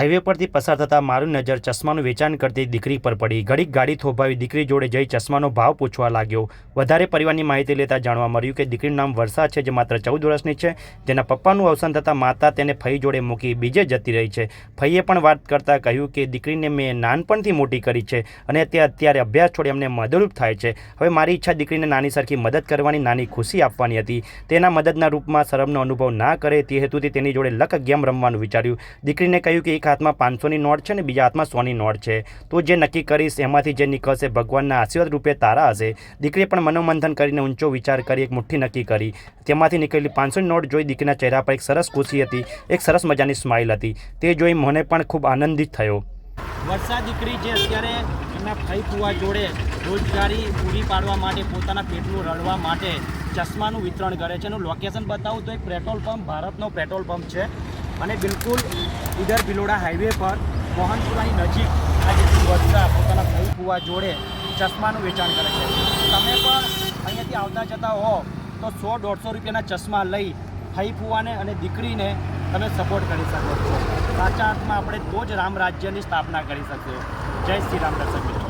Highway પરથી પસાર થતાં મારું નજર ચશ્માનું વેચાણ કરતી દીકરી પર પડી. ઘડીક ગાડી થોભાવી દીકરી જોડે જઈ ચશ્માનો ભાવ પૂછવા લાગ્યો. વધારે પરિવારની માહિતી લેતા જાણવા મળ્યું કે દીકરીનું નામ વર્ષા છે, જે માત્ર ચૌદ વર્ષની છે. જેના પપ્પાનું અવસાન થતાં માતા તેને ફઈ જોડે મૂકી બીજે જતી રહી છે. ફઈએ પણ વાત કરતાં કહ્યું કે દીકરીને મેં નાનપણથી મોટી કરી છે અને તે અત્યારે અભ્યાસ છોડી અમને મદદરૂપ થાય છે. હવે મારી ઈચ્છા દીકરીને નાની સરખી મદદ કરવાની, નાની ખુશી આપવાની હતી. તેના મદદના રૂપમાં શરમનો અનુભવ ના કરે તે હેતુથી તેની જોડે લક ગેમ રમવાનું વિચાર્યું. દીકરીને કહ્યું કે એક હાથમાં પાંચસોની નોટ છે ને બીજા હાથમાં સોની નોટ છે. તો જે નક્કી કરીશ, એમાંથી જે નીકળશે, ભગવાનના આશીર્વાદ રૂપે તારા હશે. દીકરીએ પણ મનોમંથન કરીને ઊંચો વિચાર કરી, એક મુઠ્ઠી નક્કી કરી. તેમાંથી નીકળેલી પાંચસોની નોટ જોઈ દીકરીના ચહેરા પર એક સરસ ખુશી હતી, એક સરસ મજાની સ્માઇલ હતી. તે જોઈ મને પણ ખૂબ આનંદિત થયો. વર્ષા દીકરી જે અત્યારે એમના ભાઈ ફુવા જોડે રોજગારી પૂરી પાડવા માટે, પોતાના પેટનું રળવા માટે ચશ્માનું વિતરણ કરે છે. એનું લોકેશન બતાવું તો એક પેટ્રોલ પંપ ભારતનો પેટ્રોલ પંપ છે. અને બિલકુલ ઇધર ભિલોડા હાઈવે પર મોહનપુરાની નજીક આ જે વર્ષા પોતાના ભાઈ ફુવા જોડે ચશ્માનું વેચાણ કરે છે. તમે પણ અહીંયાથી આવતા જતા હો તો સો દોઢસો રૂપિયાના ચશ્મા લઈ ભાઈ ફુવાને અને દીકરીને તમે સપોર્ટ કરી શકો છો. સાચા અર્થમાં આપણે તો જ રામ રાજ્યની સ્થાપના કરી શકીએ. જય શ્રી રામ દર્શક મિત્રો.